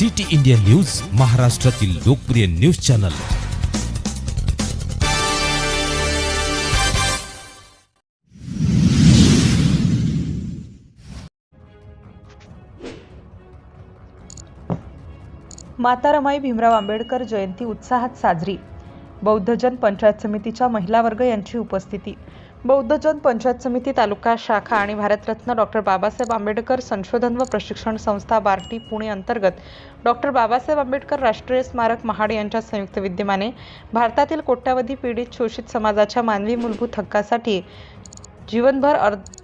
City India news महाराष्ट्रातील लोकप्रिय news channel. माता रमाई भीमराव आंबेडकर जयंती उत्साहात साजरी. बौद्धजन पंचायत समितीच्या महिला वर्ग यांची उपस्थिती. बौद्धजन पंचायत समिती तालुका शाखा आणि भारतरत्न डॉक्टर बाबासाहेब आंबेडकर संशोधन व प्रशिक्षण संस्था बार्टी पुणे अंतर्गत. डॉक्टर बाबासाहेब आंबेडकर राष्ट्रीय स्मारक महाड यांच्या संयुक्त विद्यमाने भारतातील कोट्यावधी पीडित शोषित समाजाच्या मानवी मूलभूत हक्कासाठी जीवनभर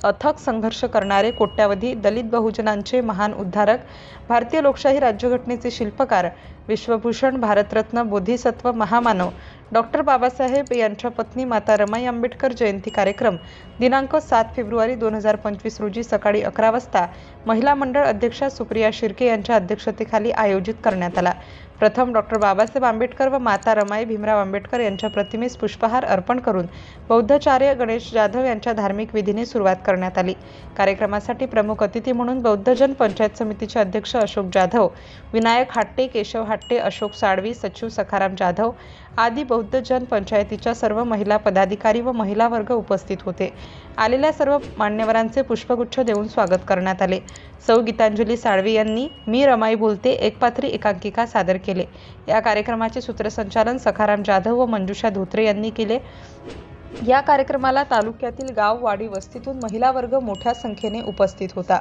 अथक संघर्ष करणारे कोट्यावधी दलित बहुजनांचे महान उद्धारक भारतीय लोकशाही राज्यघटनेचे शिल्पकार विश्वभूषण भारतरत्न बोधिसत्व महामानव डॉक्टर बाबासाहेब यांच्या पत्नी माता रमाई आंबेडकर जयंती कार्यक्रम दिनांक सात फेब्रुवारी दोन हजार पंचवीस रोजी सकाळी अकरा वाजता महिला मंडळ अध्यक्षा सुप्रिया शिर्के यांच्या अध्यक्षतेखाली आयोजित करण्यात आला. प्रथम डॉक्टर बाबासाहेब आंबेडकर व माता रमाई भीमराव आंबेडकर यांच्या प्रतिमेस पुष्पहार अर्पण करून बौद्धाचार्य गणेश जाधव यांच्या धार्मिक विधीने सुरुवात करण्यात आली. कार्यक्रमासाठी प्रमुख अतिथी म्हणून बौद्धजन पंचायत समितीचे अध्यक्ष अशोक जाधव विनायक हाट्टे केशव हाट्टे अशोक साळवी सचिव सखाराम जाधव आदी बौद्धजन पंचायतीच्या सर्व महिला पदाधिकारी व महिला वर्ग उपस्थित होते. आलेल्या सर्व मान्यवरांचे पुष्पगुच्छ देऊन स्वागत करण्यात आले. सौ गीतांजली साळवी यांनी मी रमाई बोलते एकपात्री एकांकिका सादर केले. या कार्यक्रमाचे सूत्रसंचालन सखाराम जाधव व मंजुषा धोत्रे यांनी केले. या कार्यक्रमाला तालुक्यातील गाव वाडी वस्तीतून महिला वर्ग मोठ्या संख्येने उपस्थित होता.